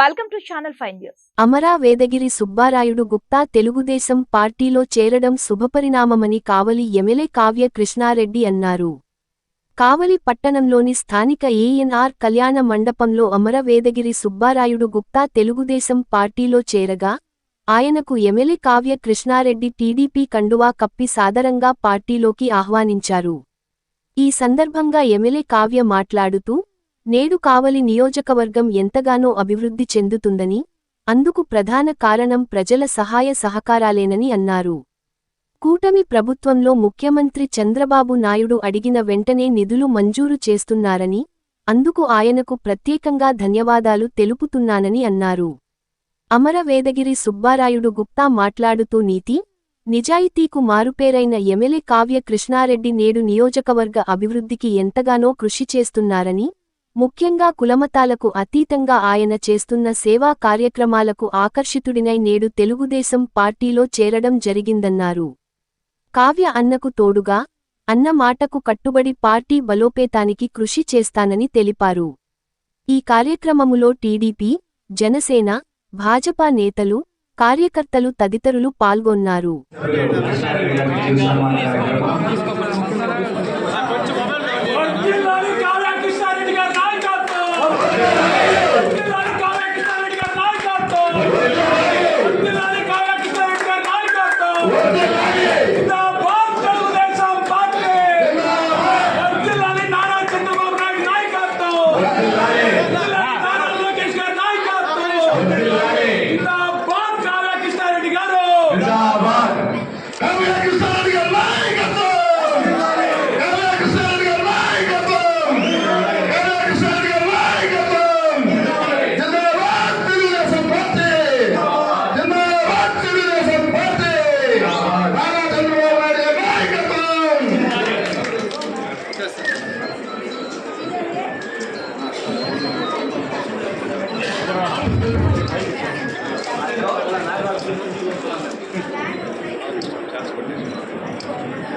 Welcome to channel five news Amara Vedagiri Subbarayudu Gupta Telugu Desam పార్టీలో చేరడం శుభపరిణామమని Kavali MLA Kavya Krishna Reddy అన్నారు. కావలి పట్టణంలోని స్థానిక ఏఎన్ఆర్ కళ్యాణ మండపంలో అమర వేదగిరి సుబ్బారాయుడు గుప్తా తెలుగుదేశం పార్టీలో చేరగా ఆయనకు ఎమ్మెల్యే కావ్య కృష్ణారెడ్డి టీడీపీ కండువా కప్పి సాదరంగా పార్టీలోకి ఆహ్వానించారు. ఈ సందర్భంగా ఎమ్మెల్యే కావ్య మాట్లాడుతూ నేడు కావలి నియోజకవర్గం ఎంతగానో అభివృద్ధి చెందుతుందని అందుకు ప్రధాన కారణం ప్రజల సహాయ సహకారాలేనని అన్నారు. కూటమి ప్రభుత్వంలో ముఖ్యమంత్రి చంద్రబాబు నాయుడు అడిగిన వెంటనే నిధులు మంజూరు చేస్తున్నారని అందుకు ఆయనకు ప్రత్యేకంగా ధన్యవాదాలు తెలుపుతున్నానని అన్నారు. అమర వేదగిరి సుబ్బారాయుడు గుప్తా మాట్లాడుతూ నీతి నిజాయితీకు మారుపేరైన ఎమ్మెల్యే కావ్య కృష్ణారెడ్డి నేడు నియోజకవర్గ అభివృద్ధికి ఎంతగానో కృషి చేస్తున్నారని ముఖ్యంగా కులమతాలకు అతీతంగా ఆయన చేస్తున్న సేవా కార్యక్రమాలకు ఆకర్షితుడినై నేడు తెలుగుదేశం పార్టీలో చేరడం జరిగిందన్నారు. కావ్య అన్నకు తోడుగా అన్న మాటకు కట్టుబడి పార్టీ బలోపేతానికి కృషి చేస్తానని తెలిపారు. ఈ కార్యక్రమములో టీడీపీ జనసేన భాజపా నేతలు కార్యకర్తలు తదితరులు పాల్గొన్నారు.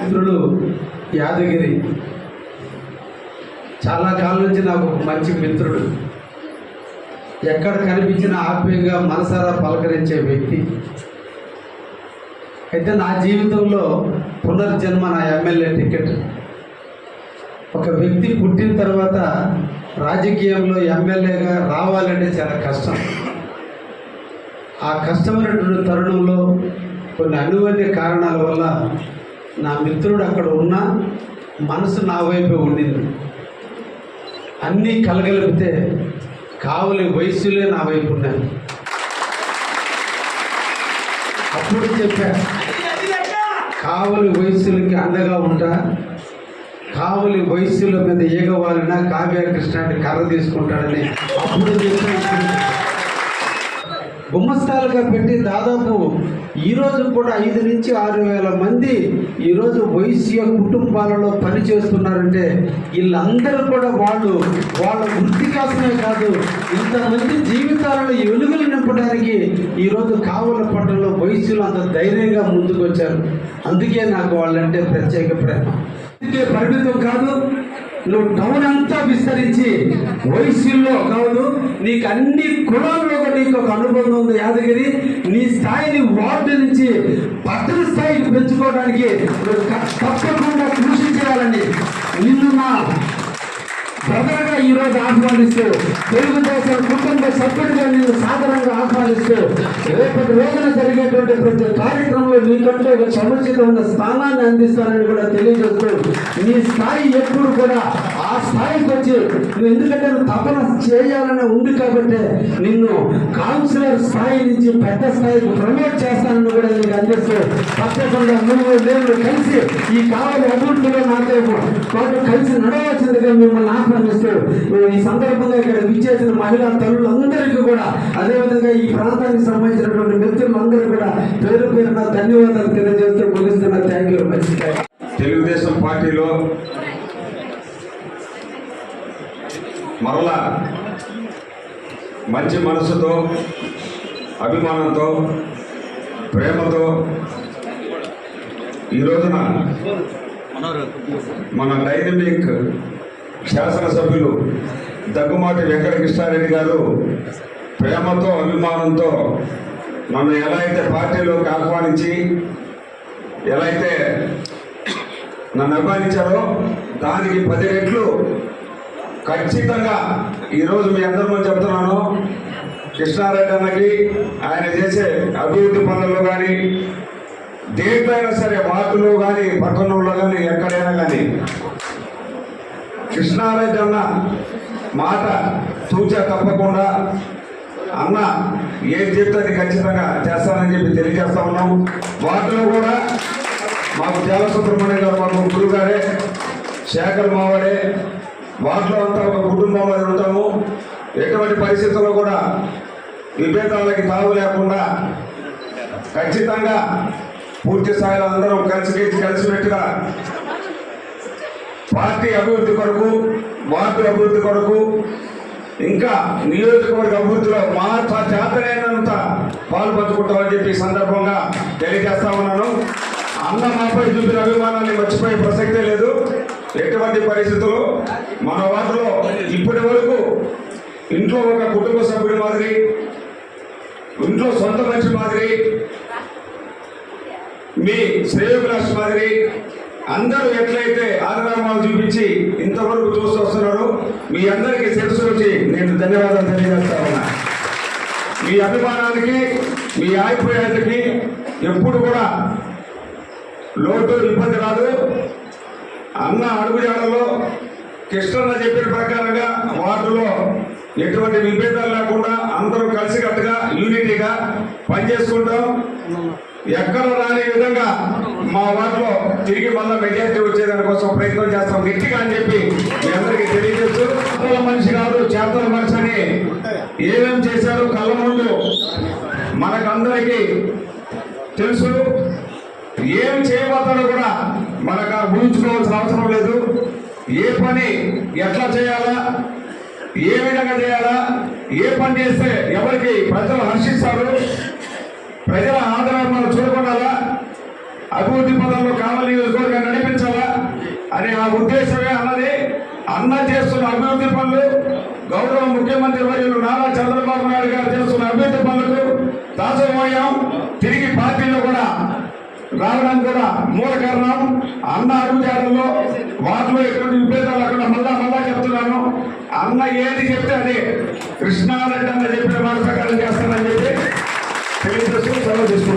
మిత్రుడు యాదగిరి. చాలా కాలం నుంచి నాకు మంచి మిత్రుడు. ఎక్కడ కనిపించినా ఆప్యంగా మనసారా పలకరించే వ్యక్తి. అయితే నా జీవితంలో పునర్జన్మ నా ఎమ్మెల్యే టికెట్. ఒక వ్యక్తి పుట్టిన తర్వాత రాజకీయంలో ఎమ్మెల్యేగా రావాలంటే చాలా కష్టం. ఆ కష్టమైనటువంటి తరుణంలో కొన్ని అనువైన కారణాల వల్ల నా మిత్రుడు అక్కడ ఉన్నా మనసు నా వైపే ఉండింది. అన్నీ కలగలిపితే కావలి వయసులే నా వైపు ఉన్నాయి. అప్పుడు చెప్పా కావలి వయసులకి అండగా ఉంటా. కావలి వయసుల మీద ఏగవాలినా కావ్య కృష్ణాన్ని కర్ర తీసుకుంటాడని అప్పుడు చెప్పాను గుమ్మస్తాలుగా పెట్టి దాదాపు ఈరోజు కూడా ఐదు నుంచి ఆరు వేల మంది ఈరోజు వైశ్య కుటుంబాలలో పనిచేస్తున్నారంటే వీళ్ళందరూ కూడా వాళ్ళు వాళ్ళ వృత్తి కోసమే కాదు ఇంతమంది జీవితాలలో వెలుగులు నింపడానికి ఈరోజు కావుల పట్టణంలో వైశ్యులు అంత ధైర్యంగా ముందుకు వచ్చారు అందుకే నాకు వాళ్ళంటే ప్రత్యేక ప్రేమ. అందుకే పరిమితం కాదు నువ్వు టౌన్ అంతా విస్తరించి వయసుల్లో కాదు నీకు అన్ని కులాల్లో కూడా నీకు ఒక అనుబంధం ఉంది యాదగిరి. నీ స్థాయిని వార్డు నుంచి పట్టణ స్థాయికి పెంచుకోవడానికి నువ్వు తప్పకుండా కృషి చేయాలని నిన్ను నా బ్రదర్గా ఈరోజు ఆహ్వానిస్తూ తెలుగుదేశం కుటుంబ సభ్యుడిగా నేను సాధారణంగా ఆహ్వానిస్తూ రేపటి రోజున జరిగేటువంటి ప్రతి కార్యక్రమంలో నీకంటే ఒక సముచిత ఉన్న స్థానాన్ని అందిస్తానని కూడా తెలియజేస్తూ నీ స్థాయి ఎప్పుడు కూడా ఆ స్థాయికి వచ్చి నువ్వు ఎందుకంటే తపన చేయాలని ఉంది కాబట్టి నిన్ను కౌన్సిలర్ స్థాయి నుంచి పెద్ద స్థాయికి ప్రమోట్ చేస్తానని కూడా నీకు అందిస్తూ తప్పకుండా నువ్వు నేను కలిసి ఈ కావాలి అభివృద్ధిగా నాతో కలిసి నడవలసిందిగా మిమ్మల్ని ఆహ్వానిస్తూ ఈ సందర్భంగా ఇక్కడ విచ్చేసిన మహిళా తల్లులందరికీ కూడా అదేవిధంగా ఈ ప్రాంతానికి సంబంధించినటువంటి మిత్రులందరూ కూడా పేరు పేరున ధన్యవాదాలు తెలియజేస్తూ ముగిస్తున్న థ్యాంక్ యూ మంచిగా తెలుగుదేశం పార్టీలో మరలా మంచి మనసుతో అభిమానంతో ప్రేమతో ఈ రోజున మన డైనమిక్ శాసనసభ్యులు దగ్గుమాటి వెంకట కృష్ణారెడ్డి గారు ప్రేమతో అభిమానంతో నన్ను ఎలా అయితే పార్టీలోకి ఆహ్వానించి ఎలా అయితే నన్ను అభిమానించారో దానికి పది రెట్లు ఖచ్చితంగా ఈరోజు మీ అందరి ముందు చెప్తున్నాను. కృష్ణారెడ్డి అన్నకి ఆయన చేసే అభివృద్ధి పనుల్లో కానీ దేంట్లో అయినా సరే వార్డులో కానీ పట్టణంలో కానీ ఎక్కడైనా కానీ కృష్ణారెడ్డి అన్న మాట తూచా తప్పకుండా అన్న ఏం చెప్తే అది ఖచ్చితంగా చేస్తానని చెప్పి తెలియజేస్తా ఉన్నాం. వాటిలో కూడా మాకు దేవసుబ్రహ్మణ్యం గారు మాకు గురువు గారే శేఖర్ మావాడే వాటిలో అంతా ఒక కుటుంబం మీద ఉంటాము. ఎటువంటి పరిస్థితుల్లో కూడా విభేదాలకి తావు లేకుండా ఖచ్చితంగా పూర్తి స్థాయిలో అందరం కలిసి కలిసిపెట్టుగా పార్టీ అభివృద్ధి కొరకు వార్డు అభివృద్ధి కొరకు ఇంకా నియోజకవర్గ అభివృద్ధిలో మా చేతనైనంత పాలు పంచుకుంటామని చెప్పి సందర్భంగా తెలియజేస్తా ఉన్నాను. అన్న మాపై చూపిన అభిమానాన్ని మర్చిపోయే ప్రసక్తే లేదు. ఎటువంటి పరిస్థితుల్లో మన వాటిలో ఇప్పటి వరకు ఇంట్లో ఒక కుటుంబ సభ్యుడి మాదిరి ఇంట్లో సొంత మనిషి మాదిరి మీ శ్రేయోభిలాష్ మాదిరి అందరూ ఎట్లయితే ఆదరామాలు చూపించి ఇంతవరకు చూస్తూ వస్తున్నారో మీ అందరికీ తెలుసు వచ్చి నేను ధన్యవాదాలు తెలియజేస్తా ఉన్నా. మీ అభిమానానికి మీ ఆయిపోయానికి ఎప్పుడు కూడా లోటు ఇబ్బంది రాదు. అన్న అడుగుజాడలో కృష్ణన్న చెప్పిన ప్రకారంగా వార్డులో ఎటువంటి విభేదాలు లేకుండా అందరూ కలిసికట్టుగా యూనిటీగా పనిచేసుకుంటాం. ఎక్కడ రాని విధంగా మా వాటిలో తిరిగి మళ్ళీ మెజార్టీ వచ్చేదాని కోసం ప్రయత్నం చేస్తాం. గట్టిగా అని చెప్పి మీ అందరికీ తెలియజేస్తూ మనిషి కాదు చేతల మనిషి అని ఏమేం చేశారు కళ్ళ ముందు మనకందరికీ తెలుసు. ఏం చేయబోతాడో కూడా మనకు ఊహించుకోవాల్సిన అవసరం లేదు. ఏ పని ఎట్లా చేయాలా ఏ విధంగా చేయాలా ఏ పని చేస్తే ఎవరికి ప్రజలు హర్షిస్తారు ప్రజల ఆదరణ మనం అభివృద్ధి పదంలో కావాలి నియోజకవర్గాన్ని నడిపించాలా? అనే ఆ ఉద్దేశమే అన్నది అన్న చేస్తున్న అభివృద్ధి పనులు గౌరవ ముఖ్యమంత్రి వర్యులు నారా చంద్రబాబు నాయుడు గారు చేస్తున్న అభివృద్ధి పనులకు దాసోమయ్యాం తిరిగి పార్టీలో కూడా రావడం కూడా మూల కారణం. అన్న అడుగుజాడల్లో వాటిలో ఎటువంటి విభేదాలు లేకుండా మళ్ళా మళ్ళా చెప్తున్నాను. అన్న ఏది చెప్తే అదే. కృష్ణారెడ్డి అన్న చెప్పిన మాట ప్రకారం చేస్తానని చెప్పి తెలియజేస్తూ సెలవు తీసుకుంటాం